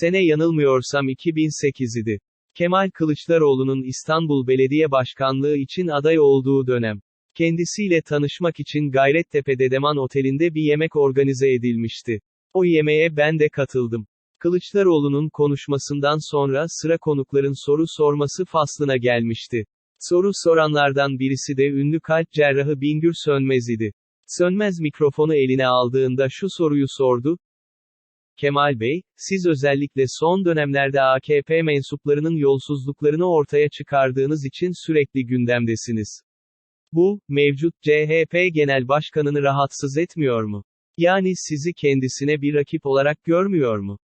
Sene yanılmıyorsam 2008 idi. Kemal Kılıçdaroğlu'nun İstanbul Belediye Başkanlığı için aday olduğu dönem. Kendisiyle tanışmak için Gayrettepe Dedeman Oteli'nde bir yemek organize edilmişti. O yemeğe ben de katıldım. Kılıçdaroğlu'nun konuşmasından sonra sıra konukların soru sorması faslına gelmişti. Soru soranlardan birisi de ünlü kalp cerrahı Bingür Sönmez idi. Sönmez mikrofonu eline aldığında şu soruyu sordu. Kemal Bey, siz özellikle son dönemlerde AKP mensuplarının yolsuzluklarını ortaya çıkardığınız için sürekli gündemdesiniz. Bu, mevcut CHP Genel Başkanını rahatsız etmiyor mu? Yani sizi kendisine bir rakip olarak görmüyor mu?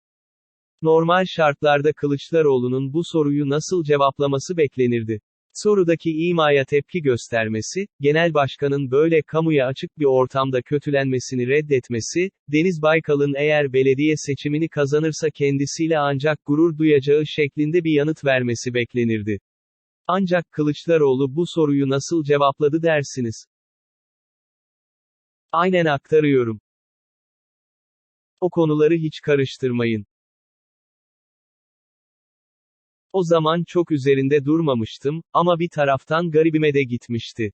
Normal şartlarda Kılıçdaroğlu'nun bu soruyu nasıl cevaplaması beklenirdi? Sorudaki imaya tepki göstermesi, genel başkanın böyle kamuya açık bir ortamda kötülenmesini reddetmesi, Deniz Baykal'ın eğer belediye seçimini kazanırsa kendisiyle ancak gurur duyacağı şeklinde bir yanıt vermesi beklenirdi. Ancak Kılıçdaroğlu bu soruyu nasıl cevapladı dersiniz? Aynen aktarıyorum. O konuları hiç karıştırmayın. O zaman çok üzerinde durmamıştım, ama bir taraftan garibime de gitmişti.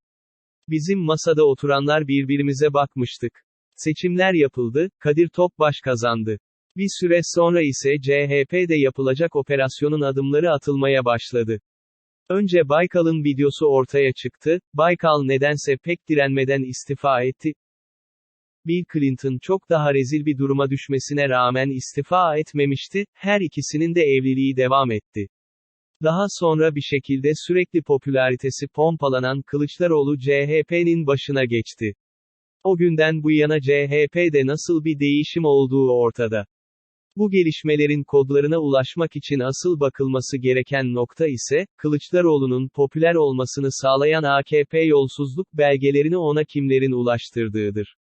Bizim masada oturanlar birbirimize bakmıştık. Seçimler yapıldı, Kadir Topbaş kazandı. Bir süre sonra ise CHP'de yapılacak operasyonun adımları atılmaya başladı. Önce Baykal'ın videosu ortaya çıktı, Baykal nedense pek direnmeden istifa etti. Bill Clinton çok daha rezil bir duruma düşmesine rağmen istifa etmemişti, her ikisinin de evliliği devam etti. Daha sonra bir şekilde sürekli popülaritesi pompalanan Kılıçdaroğlu CHP'nin başına geçti. O günden bu yana CHP'de nasıl bir değişim olduğu ortada. Bu gelişmelerin kodlarına ulaşmak için asıl bakılması gereken nokta ise, Kılıçdaroğlu'nun popüler olmasını sağlayan AKP yolsuzluk belgelerini ona kimlerin ulaştırdığıdır.